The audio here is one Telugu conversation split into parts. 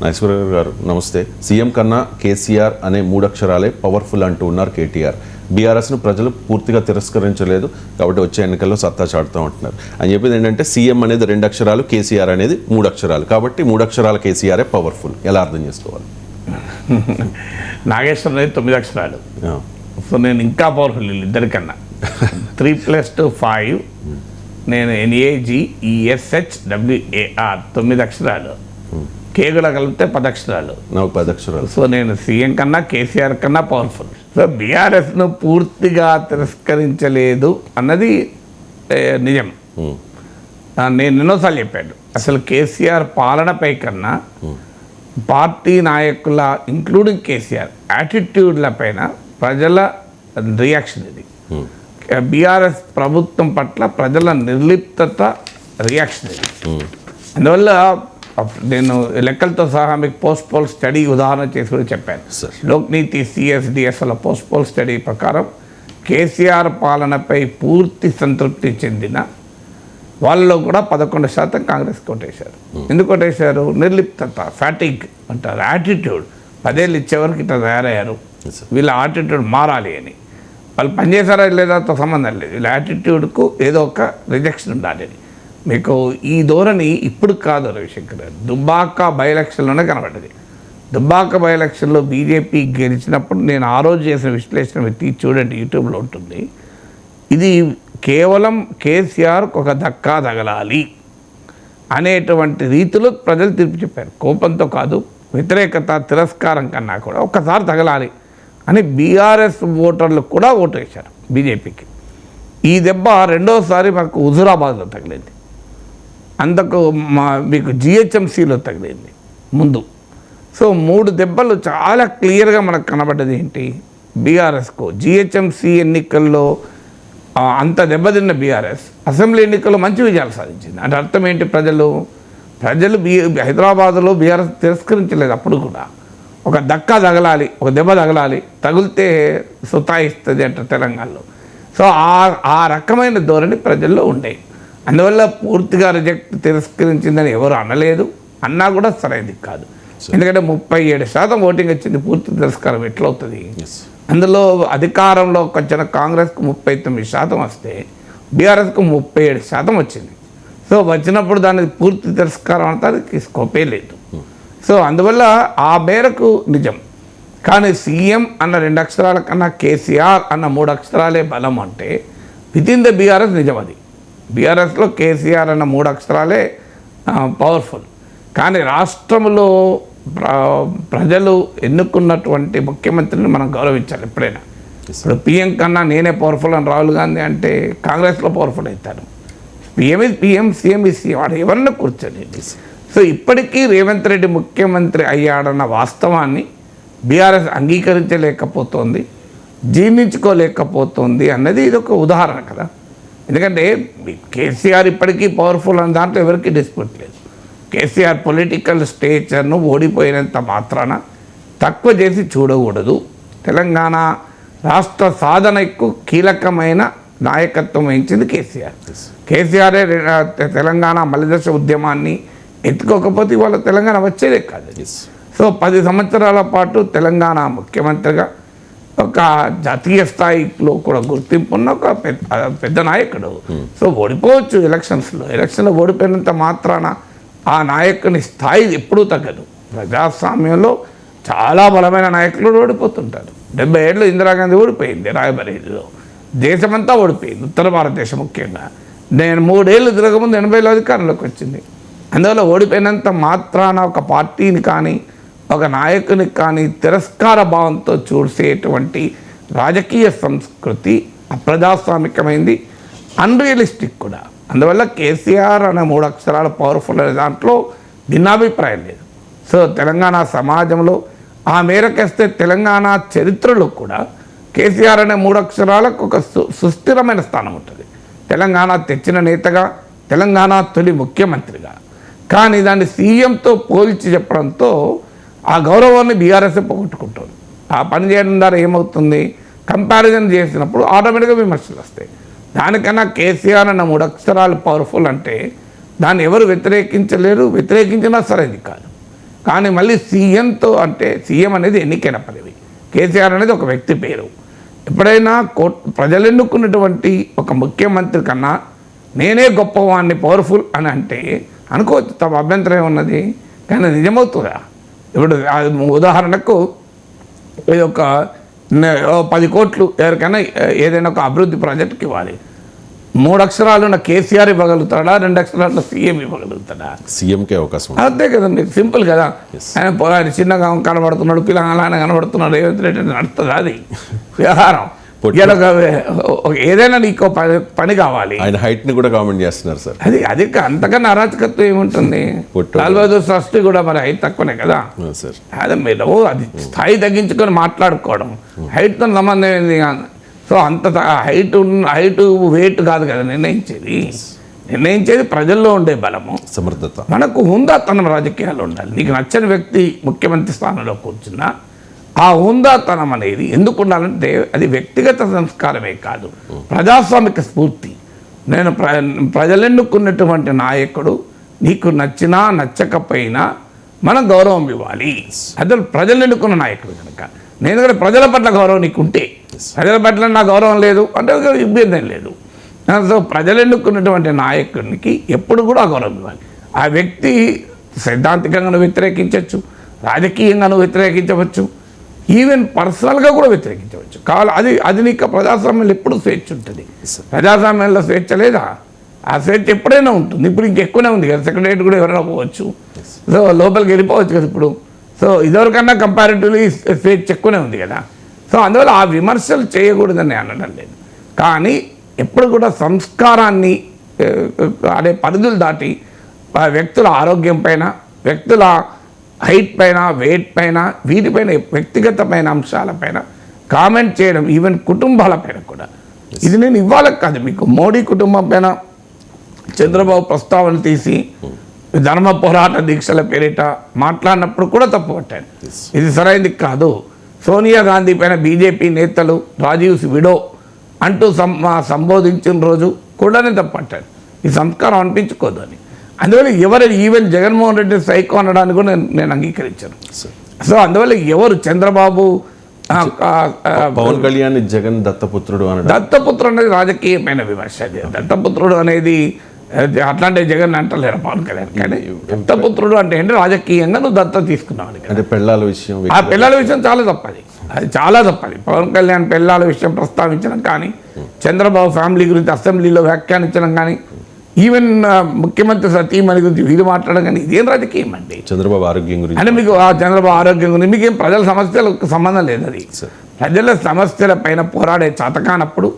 నాగేశ్వరరావు గారు నమస్తే. సీఎం కన్నా కేసీఆర్ అనే మూడు అక్షరాలే పవర్ఫుల్ అంటూ ఉన్నారు కేటీఆర్. బీఆర్ఎస్ను ప్రజలు పూర్తిగా తిరస్కరించలేదు కాబట్టి వచ్చే ఎన్నికల్లో సత్తా చాటుతూ ఉంటున్నారు అని చెప్పింది ఏంటంటే సీఎం అనేది రెండు అక్షరాలు కేసీఆర్ అనేది మూడు అక్షరాలు కాబట్టి మూడు అక్షరాల కేసీఆరే పవర్ఫుల్. ఎలా అర్థం చేసుకోవాలి? నాగేశ్వరం అనేది తొమ్మిది అక్షరాలు. సో నేను ఇంకా powerful ఇద్దరికన్నా. Three plus two five. నేను ఎన్ఏజి ఈఎస్హెచ్ డబ్ల్యూఏఆర్ తొమ్మిది అక్షరాలు. కే కూడా కలిపితే పది అక్షరాలు నాకు పది అక్షరాలు సో నేను సీఎం కన్నా కేసీఆర్ కన్నా పవర్ఫుల్ సో బీఆర్ఎస్ను పూర్తిగా తిరస్కరించలేదు అన్నది నిజం. నేను ఎన్నోసార్లు చెప్పాను. అసలు కేసీఆర్ పాలనపై కన్నా పార్టీ నాయకుల ఇంక్లూడింగ్ కేసీఆర్ యాటిట్యూడ్ల పైన ప్రజల రియాక్షన్ ఇది. బీఆర్ఎస్ ప్రభుత్వం పట్ల ప్రజల నిర్లిప్తత రియాక్షన్ ఇది. అందువల్ల నేను లెక్కలతో సహా మీకు పోస్ట్ పోల్ స్టడీ ఉదాహరణ చేసి కూడా చెప్పాను. లోక్నీతి సిఎస్డిఎస్ల పోస్ట్ పోల్ స్టడీ ప్రకారం కేసీఆర్ పాలనపై పూర్తి సంతృప్తి చెందిన వాళ్ళలో కూడా పదకొండు శాతం కాంగ్రెస్ కొట్టేశారు ఎందుకు కొట్టేశారు నిర్లిప్తత ఫ్యాటిక్ అంటారు. యాటిట్యూడ్ పదేళ్ళు ఇచ్చేవరకు ఇట్లా తయారయ్యారు. వీళ్ళ యాటిట్యూడ్ మారాలి అని. వాళ్ళు పనిచేశారా లేదాతో సంబంధం లేదు. వీళ్ళ యాటిట్యూడ్కు ఏదో ఒక రిజెక్షన్ ఉండాలి అని. మీకు ఈ ధోరణి ఇప్పుడు కాదు రవిశంకర్ దుబ్బాక బై ఎలక్షన్లోనే కనబడ్డది. దుబ్బాక బై ఎలక్షన్లో బీజేపీ గెలిచినప్పుడు నేను ఆ రోజు చేసిన విశ్లేషణ వ్యక్తి చూడండి యూట్యూబ్లో ఉంటుంది. ఇది కేవలం కేసీఆర్కు ఒక దక్కా తగలాలి అనేటువంటి రీతిలో ప్రజలు తీర్పు చెప్పారు. కోపంతో కాదు వ్యతిరేకత తిరస్కారం కన్నా కూడా ఒక్కసారి తగలాలి అని బీఆర్ఎస్ ఓటర్లు కూడా ఓటు వేశారు బీజేపీకి. ఈ దెబ్బ రెండోసారి మనకు హుజురాబాద్లో తగిలింది. అంతకు మా మీకు జిహెచ్ఎంసీలో తగిలింది ముందు. సో మూడు దెబ్బలు చాలా క్లియర్గా మనకు కనబడ్డది ఏంటి? బీఆర్ఎస్కు. జిహెచ్ఎంసీ ఎన్నికల్లో అంత దెబ్బతిన్న బీఆర్ఎస్. అసెంబ్లీ ఎన్నికల్లో మంచి విజయాలు సాధించింది. అంటే అర్థం ఏంటి ప్రజలు? ప్రజలు బీ హైదరాబాద్లో బీఆర్ఎస్ తిరస్కరించలేదు అప్పుడు కూడా. ఒక దక్క తగలాలి ఒక దెబ్బ తగలాలి తగిలితే సుతాయిస్తుంది అంట తెలంగాణలో. సో ఆ ఆ రకమైన ధోరణి ప్రజల్లో ఉండేది అందువల్ల పూర్తిగా రిజెక్ట్ తిరస్కరించిందని ఎవరు అనలేదు. అన్నా కూడా సరైనది కాదు. ఎందుకంటే ముప్పై ఏడు శాతం ఓటింగ్ వచ్చింది పూర్తి తిరస్కారం ఎట్లవుతుంది. అందులో అధికారంలోకి వచ్చిన కాంగ్రెస్కు ముప్పై తొమ్మిది శాతం వస్తే బీఆర్ఎస్కు ముప్పై ఏడు శాతం వచ్చింది. సో వచ్చినప్పుడు దానికి పూర్తి తిరస్కారం అంతా స్కోపే లేదు. సో అందువల్ల ఆ మేరకు నిజం. కానీ సీఎం అన్న రెండు అక్షరాల కన్నా కేసీఆర్ అన్న మూడు అక్షరాలే బలం అంటే విత్ ఇన్ ద బీఆర్ఎస్ నిజం అది. బీఆర్ఎస్లో కేసీఆర్ అన్న మూడు అక్షరాలే పవర్ఫుల్ కానీ రాష్ట్రంలో ప్ర- ప్రజలు ఎన్నుకున్నటువంటి ముఖ్యమంత్రిని మనం గౌరవించాలి ఎప్పుడైనా. ఇప్పుడు పిఎం కన్నా నేనే పవర్ఫుల్ అని రాహుల్ గాంధీ అంటే కాంగ్రెస్లో పవర్ఫుల్ అవుతారు. PM is PM CM is CM వాడు ఎవరిని కూర్చొని సో ఇప్పటికీ రేవంత్ రెడ్డి ముఖ్యమంత్రి అయ్యాడన్న వాస్తవాన్ని బీఆర్ఎస్ అంగీకరించలేకపోతోంది జీర్ణించుకోలేకపోతుంది అన్నది ఇది ఒక ఉదాహరణ కదా. ఎందుకంటే కేసీఆర్ ఇప్పటికీ పవర్ఫుల్ అన్న దాంట్లో ఎవరికి డిస్ప్యూట్ లేదు. కేసీఆర్ పొలిటికల్ స్టేచర్ను ఓడిపోయినంత మాత్రాన తక్కువ చేసి చూడకూడదు. తెలంగాణ రాష్ట్ర సాధనకు కీలకమైన నాయకత్వం వహించింది కేసీఆర్. కేసీఆరే తెలంగాణ మలిదశ ఉద్యమాన్ని ఎత్తుకోకపోతే ఇవాళ తెలంగాణ వచ్చేదే కాదు. సో పది సంవత్సరాల పాటు తెలంగాణ ముఖ్యమంత్రిగా ఒక జాతీయ స్థాయిలో కూడా గుర్తింపు ఉన్న ఒక పెద్ద పెద్ద నాయకుడు. సో ఓడిపోవచ్చు ఎలక్షన్స్లో. ఎలక్షన్లో ఓడిపోయినంత మాత్రాన ఆ నాయకుని స్థాయి ఎప్పుడూ తగ్గదు. ప్రజాస్వామ్యంలో చాలా బలమైన నాయకులు ఓడిపోతుంటారు. డెబ్బై ఏళ్ళు ఇందిరాగాంధీ ఓడిపోయింది రాయబరేలీలో దేశమంతా ఓడిపోయింది. ఉత్తర భారతదేశం ముఖ్యంగా. నేను మూడేళ్ళు తిరగముందు ఎనభైలో అధికారంలోకి వచ్చింది. అందువల్ల ఓడిపోయినంత మాత్రాన ఒక పార్టీని కానీ ఒక నాయకుని కానీ తిరస్కార భావంతో చూసేటువంటి రాజకీయ సంస్కృతి అప్రజాస్వామికమైంది అన్రియలిస్టిక్ కూడా. అందువల్ల కేసీఆర్ అనే మూడు అక్షరాల పవర్ఫుల్ అనే దాంట్లో భిన్నాభిప్రాయం లేదు. సో తెలంగాణ సమాజంలో ఆ మేరకేస్తే తెలంగాణ చరిత్రలో కూడా కేసీఆర్ అనే మూడు అక్షరాలకు ఒక సు సుస్థిరమైన స్థానం ఉంటుంది. తెలంగాణ తెచ్చిన నేతగా తెలంగాణ తొలి ముఖ్యమంత్రిగా. కానీ దాన్ని సీఎంతో పోల్చి చెప్పడంతో ఆ గౌరవాన్ని బీఆర్ఎస్ పోగొట్టుకుంటుంది. ఆ పని చేయడం ద్వారా ఏమవుతుంది? కంపారిజన్ చేసినప్పుడు ఆటోమేటిక్గా విమర్శలు వస్తాయి. దానికన్నా కేసీఆర్ అన్న మూడు అక్షరాలు పవర్ఫుల్ అంటే దాన్ని ఎవరు వ్యతిరేకించలేరు వ్యతిరేకించినా సరైనది కాదు. కానీ మళ్ళీ సీఎంతో అంటే సీఎం అనేది ఎన్నికైన పదవి. కేసీఆర్ అనేది ఒక వ్యక్తి పేరు. ఎప్పుడైనా కోట్ ప్రజలు ఎన్నుకున్నటువంటి ఒక ముఖ్యమంత్రి కన్నా నేనే గొప్పవాడిని పవర్ఫుల్ అని అంటే అనుకోవచ్చు తమ అభ్యంతరం ఉన్నది కానీ నిజమవుతుందా? ఇప్పుడు ఉదాహరణకు ఇది ఒక పది కోట్లు ఎవరికైనా ఏదైనా ఒక అభివృద్ధి ప్రాజెక్ట్కి ఇవ్వాలి. మూడు అక్షరాలు ఉన్న కేసీఆర్ ఇవ్వగలుగుతాడా? రెండు అక్షరాలు సీఎం ఇవ్వగలుగుతాడా? సీఎంకే అవకాశం అంతే కదా మీకు సింపుల్ కదా. ఆయన చిన్నగా కనబడుతున్నాడు పిల్లగానే కనబడుతున్నాడు అని నడుస్తుంది అది? వ్యవహారం. ఏదైనా నీకు పని కావాలి. ఆయన హైట్ని కూడా కామెంట్ చేస్తున్నారు సార్. అది అది అంతకన్నా అరాచకత్వం ఏముంటుంది. లాల్ బహదూర్ శాస్త్రి కూడా మరి హైట్ తక్కువనే కదా? సార్. అదే మీరు అది స్థాయి తగ్గించుకొని మాట్లాడుకోవడం. హైట్తో సంబంధం ఏంది? సో అంత హైట్ హైట్ వెయిట్ కాదు కదా నిర్ణయించేది. నిర్ణయించేది ప్రజల్లో ఉండే బలము. సమర్థత. మనకు హుందాతనం రాజకీయాలు ఉండాలి. నీకు నచ్చని వ్యక్తి ముఖ్యమంత్రి స్థానంలో కూర్చున్నా ఆ హుందాతనం అనేది ఎందుకు ఉండాలంటే అది వ్యక్తిగత సంస్కారమే కాదు. ప్రజాస్వామిక స్ఫూర్తి. నేను ప్ర ప్రజలెన్నుకున్నటువంటి నాయకుడు నీకు నచ్చినా నచ్చకపోయినా మనం గౌరవం ఇవ్వాలి. అదే ప్రజలు ఎన్నుకున్న నాయకుడు కనుక. నేను కూడా ప్రజల పట్ల గౌరవం నీకు ఉంటే ప్రజల పట్ల నా గౌరవం లేదు. అంటే ఇబ్బంది లేదు. సో ప్రజలు ఎన్నుకున్నటువంటి నాయకుడికి ఎప్పుడు కూడా గౌరవం ఇవ్వాలి. ఆ వ్యక్తి సైద్ధాంతికంగా వ్యతిరేకించవచ్చు రాజకీయంగా వ్యతిరేకించవచ్చు ఈవెన్ పర్సనల్గా కూడా వ్యతిరేకించవచ్చు. కావాలి అది అది నీకు ప్రజాస్వామ్యంలో ఎప్పుడు స్వేచ్ఛ ఉంటుంది? ప్రజాస్వామ్యంలో స్వేచ్ఛ లేదా? ఆ స్వేచ్ఛ ఎప్పుడైనా ఉంటుంది. ఇప్పుడు ఇంకెక్కువనే ఉంది కదా. సెక్రటరీ కూడా ఎవరైనా పోవచ్చు. సో లోపలికి వెళ్ళిపోవచ్చు కదా ఇప్పుడు. సో ఇదివరకన్నా కంపారిటివ్లీ స్వేచ్ఛ ఎక్కువనే ఉంది కదా. సో అందువల్ల ఆ విమర్శలు చేయకూడదని అనడం లేదు. కానీ ఎప్పుడు కూడా సంస్కారాన్ని అనే పరిధులు దాటి వ్యక్తుల ఆరోగ్యం పైన వ్యక్తుల హైట్ పైన వెయిట్ పైన వీటిపైన వ్యక్తిగతమైన అంశాలపైన కామెంట్ చేయడం ఈవెన్ కుటుంబాల పైన కూడా. ఇది నేను ఇవ్వాల కాదు మీకు మోడీ కుటుంబం పైన చంద్రబాబు ప్రస్తావన తీసి ధర్మ పోరాట దీక్షల పేరిట మాట్లాడినప్పుడు కూడా తప్పు పట్టాను ఇది సరైనది కాదు. సోనియా గాంధీ పైన బీజేపీ నేతలు రాజీవ్ విడో అంటూ సంబోధించిన రోజు కూడా నేను తప్పు పట్టాను ఈ సంస్కారం అనిపించుకోదు అని. అందువల్ల ఎవరు ఈవెన్ జగన్మోహన్ రెడ్డి సైకో అనడానికి కూడా నేను నేను అంగీకరించాను. సో అందువల్ల ఎవరు చంద్రబాబు పవన్ కళ్యాణ్ జగన్ దత్తపుత్రుడు అనడం. దత్తపుత్రుడు అనేది రాజకీయమైన విమర్శ అది. దత్తపుత్రుడు అనేది అట్లాంటి జగన్ అంటలేరు పవన్ కళ్యాణ్ కానీ దత్తపుత్రుడు అంటే ఏంటి? రాజకీయంగా నువ్వు దత్త తీసుకున్నావు అని. అంటే పెళ్ళాల విషయం ఆ పిల్లల విషయం చాలా తప్పది. అది చాలా తప్పది. పవన్ కళ్యాణ్ పిల్లల విషయం ప్రస్తావించడం కానీ చంద్రబాబు ఫ్యామిలీ గురించి అసెంబ్లీలో వ్యాఖ్యానించడం కానీ ఈవెన్ ఆ, ముఖ్యమంత్రి సతీమణి గురించి వీళ్ళు మాట్లాడడం కానీ ఇదేం రాజకీయం అండి? చంద్రబాబు ఆరోగ్యం గురించి అంటే మీకు ఆ చంద్రబాబు ఆరోగ్యం గురించి మీకు ఏం ప్రజల సమస్యలకు సంబంధం లేదు అది ప్రజల సమస్యల పైన పోరాడే చాతకానప్పుడు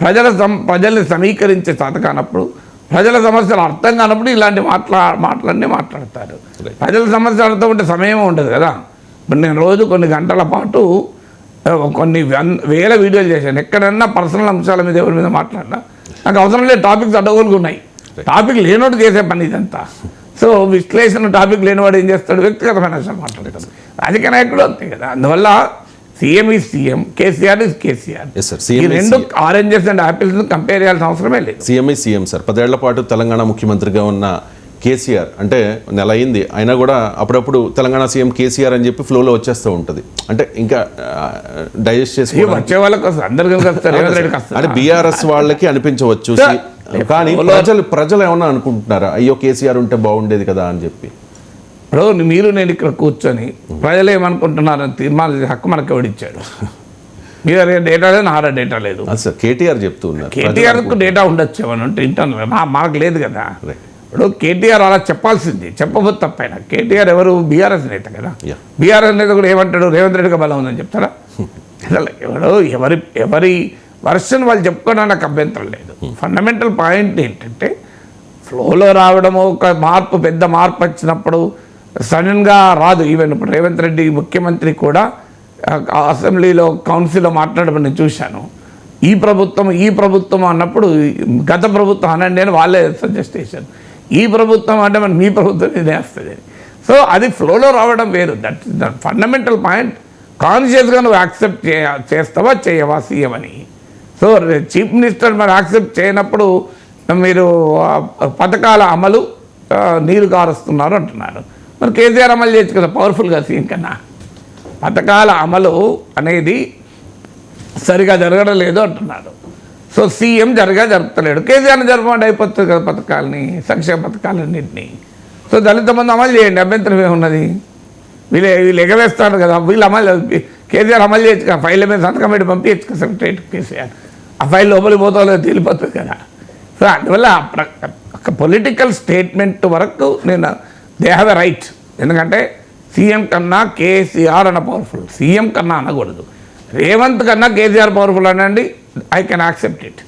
ప్రజల సం ప్రజల్ని సమీకరించే చాతకానప్పుడు ప్రజల సమస్యలు అర్థం కానప్పుడు ఇలాంటి మాట్లా మాటలన్నీ మాట్లాడతారు. ప్రజల సమస్యలు అర్థం ఉంటే సమయం ఉండదు కదా. ఇప్పుడు నేను రోజు కొన్ని గంటల పాటు కొన్ని వేల వీడియోలు చేశాను. ఎక్కడన్నా పర్సనల్ అంశాల మీద ఎవరి మీద మాట్లాడినా నాకు అవసరం లేదు టాపిక్స్ అడ్డగోలుగా ఉన్నాయి. టాపిక్ లేనోడు చేసే పని ఇదంతా. సో విశ్లేషణ టాపిక్ లేనివాడు ఏం చేస్తాడు? వ్యక్తిగతమైన విషయాలు మాట్లాడతాడు రాజకీయ నాయకుడు అంతే కదా. అందువల్ల సీఎం ఈ సీఎం కేసీఆర్ ఇస్ కేసీఆర్. ఈ రెండు ఆరెంజెస్ అండ్ ఆపిల్స్ కంపేర్ చేయాల్సిన అవసరమే లేదు. సీఎంఐ సీఎం సార్ పదేళ్ళ పాటు తెలంగాణ ముఖ్యమంత్రిగా ఉన్న కేసీఆర్ అంటే నెల అయింది. అయినా కూడా అప్పుడప్పుడు తెలంగాణ సీఎం కేసీఆర్ అని చెప్పి ఫ్లోలో వచ్చేస్తూ ఉంటుంది. అంటే ఇంకా డైజెస్ట్ చేసుకోవడానికి వచ్చే వాళ్ళకి వస్తారు అందరు కలిసి వస్తారు. రేవంత్ రెడ్డికి అంటే బీఆర్ఎస్ వాళ్ళకి అనిపించవచ్చు. కానీ ప్రజలు ప్రజలు ఏమన్నా అనుకుంటున్నారా? అయ్యో కేసీఆర్ ఉంటే బాగుండేది కదా అని చెప్పి. ఇప్పుడు మీరు నేను ఇక్కడ కూర్చొని ప్రజలు ఏమనుకుంటున్నారని తీర్మానం చేసే హక్కు మనకు ఎవడిచ్చాడు? మీ దగ్గర డేటా లేదు నా డేటా లేదు. కేటీఆర్ చెప్తూ ఉన్నారు. కేటీఆర్కు డేటా ఉండొచ్చు ఏమని అంటే ఇంటర్నల్ మాకు లేదు కదా. ఇప్పుడు కేటీఆర్ అలా చెప్పాల్సింది. చెప్పబోతు తప్పైన. కేటీఆర్ ఎవరు? బీఆర్ఎస్ నేత కదా. బీఆర్ఎస్ నేత కూడా ఏమంటాడు? రేవంత్ రెడ్డికి బలం ఉందని చెప్తారా? ఎవడు ఎవరి ఎవరి వర్షన్ వాళ్ళు చెప్పుకోవడానికి నాకు అభ్యంతరం లేదు. ఫండమెంటల్ పాయింట్ ఏంటంటే ఫ్లోలో రావడము ఒక మార్పు పెద్ద మార్పు వచ్చినప్పుడు సడన్గా రాదు. ఈవెన్ ఇప్పుడు రేవంత్ రెడ్డి ముఖ్యమంత్రి కూడా అసెంబ్లీలో కౌన్సిల్లో మాట్లాడడం నేను చూశాను. ఈ ప్రభుత్వం ఈ ప్రభుత్వం అన్నప్పుడు గత ప్రభుత్వం అనండి అని వాళ్ళే సజెస్ట్ చేశారు. ఈ ప్రభుత్వం అంటే మన మీ ప్రభుత్వం ఇదే వస్తుంది సో అది ఫ్లోలో రావడం వేరు. దట్ దట్ ఫండమెంటల్ పాయింట్ కాన్షియస్గా నువ్వు యాక్సెప్ట్ చేస్తావా చేయవా సీఎం అని. సో చీఫ్ మినిస్టర్ మరి యాక్సెప్ట్ చేయనప్పుడు మీరు పథకాల అమలు నీరు కారుస్తున్నారు అంటున్నారు. మరి కేసీఆర్ అమలు చేయొచ్చు కదా పవర్ఫుల్గా సీఎం కన్నా. పథకాల అమలు అనేది సరిగా జరగడం లేదు అంటున్నారు. సో సీఎం జరగా జరుపుతలేడు. కేసీఆర్ జరపమంటే అయిపోతుంది కదా పథకాలని సంక్షేమ పథకాలన్నింటినీ. సో దళిత మంది అమలు చేయండి అభ్యంతరం ఏమున్నది? వీళ్ళు వీళ్ళు ఎగవేస్తారు కదా వీళ్ళు అమలు కేసీఆర్ అమలు చేయొచ్చు కదా ఫైల్ మీద సంతకం పెట్టి పంపించచ్చు కదా సెక్రటరీ కేసీఆర్. ఆ ఫైల్ లోపలికి పోతా లేదో తేలిపోతుంది కదా. సో అందువల్ల ఒక పొలిటికల్ స్టేట్మెంట్ వరకు నేను దే హ్యావ్ ఎ రైట్ ఎందుకంటే సీఎం కన్నా కేసీఆర్ అన్న పవర్ఫుల్ సీఎం కన్నా అనకూడదు. రేవంత్ కన్నా కేసీఆర్ పవర్ఫుల్ అనండి ఐ కెన్ యాక్సెప్ట్ ఇట్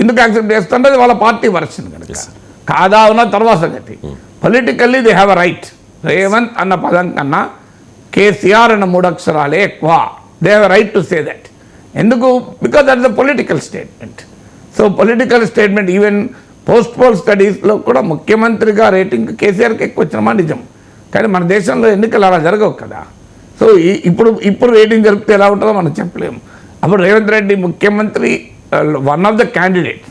ఎందుకు యాక్సెప్ట్ చేస్తుంటే అది వాళ్ళ పార్టీ వర్షన్ కనుక. కాదా ఉన్న తర్వాత సంగతి politically they have a right Revanth అన్న పదం కన్నా కేసీఆర్ అన్న మూడు అక్షరాలే ఎక్కువ they have right to say that ఎందుకు? Because that the political statement so political statement even post poll స్టడీస్లో కూడా ముఖ్యమంత్రిగా రేటింగ్ కేసీఆర్కి ఎక్కువ వచ్చినమా? నిజం. కానీ మన దేశంలో ఎన్నికలు అలా జరగవు కదా. సో ఇప్పుడు ఇప్పుడు రేటింగ్ జరిపితే ఎలా ఉంటుందో మనం చెప్పలేము. అప్పుడు రేవంత్ రెడ్డి ముఖ్యమంత్రి one of the candidate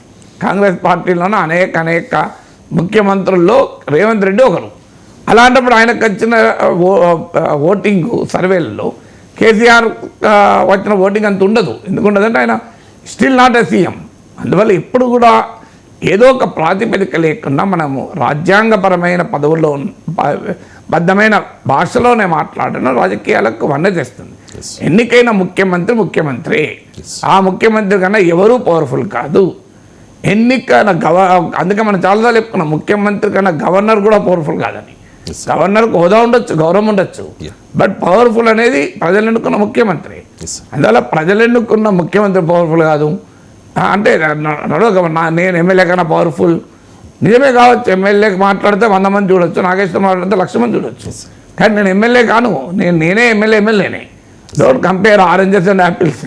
Congress పార్టీలోనే అనేక అనేక ముఖ్యమంత్రుల్లో రేవంత్ రెడ్డి ఒకరు. అలాంటప్పుడు ఆయనకు వచ్చిన uh, ఓ- uh, ఓటింగ్ సర్వేలలో కేసీఆర్ వచ్చిన ఓటింగ్ అంత ఉండదు. ఎందుకు ఉండదంటే ఆయన స్టిల్ నాట్ ఎ సీఎం. అందువల్ల ఇప్పుడు కూడా ఏదో ఒక ప్రాతిపదిక లేకుండా మనము రాజ్యాంగపరమైన పదవుల్లో బద్ధమైన భాషలోనే మాట్లాడడం రాజకీయాలకు వన్న చేస్తుంది. ఎన్నికైన ముఖ్యమంత్రి ముఖ్యమంత్రి. ఆ ముఖ్యమంత్రి కన్నా ఎవరూ పవర్ఫుల్ కాదు. ఎన్నికైన గవ అందుకే మనం చాలాసార్లు చెప్పుకున్నాం ముఖ్యమంత్రి కన్నా గవర్నర్ కూడా పవర్ఫుల్ కాదని. గవర్నర్కి హోదా ఉండొచ్చు గౌరవం ఉండొచ్చు. బట్ పవర్ఫుల్ అనేది ప్రజలు ఎన్నుకున్న ముఖ్యమంత్రి. అందువల్ల ప్రజలు ఎన్నుకున్న ముఖ్యమంత్రి పవర్ఫుల్ కాదు. అంటే నడవక నేను ఎమ్మెల్యే కన్నా పవర్ఫుల్. నిజమే కావచ్చు ఎమ్మెల్యేకి మాట్లాడితే వంద మంది చూడొచ్చు నాగేశ్వరం మాట్లాడితే లక్ష మంది చూడొచ్చు. కానీ నేను ఎమ్మెల్యే కాను నేను నేనే MLA ఎమ్మెల్యేనే. Don't compare oranges and apples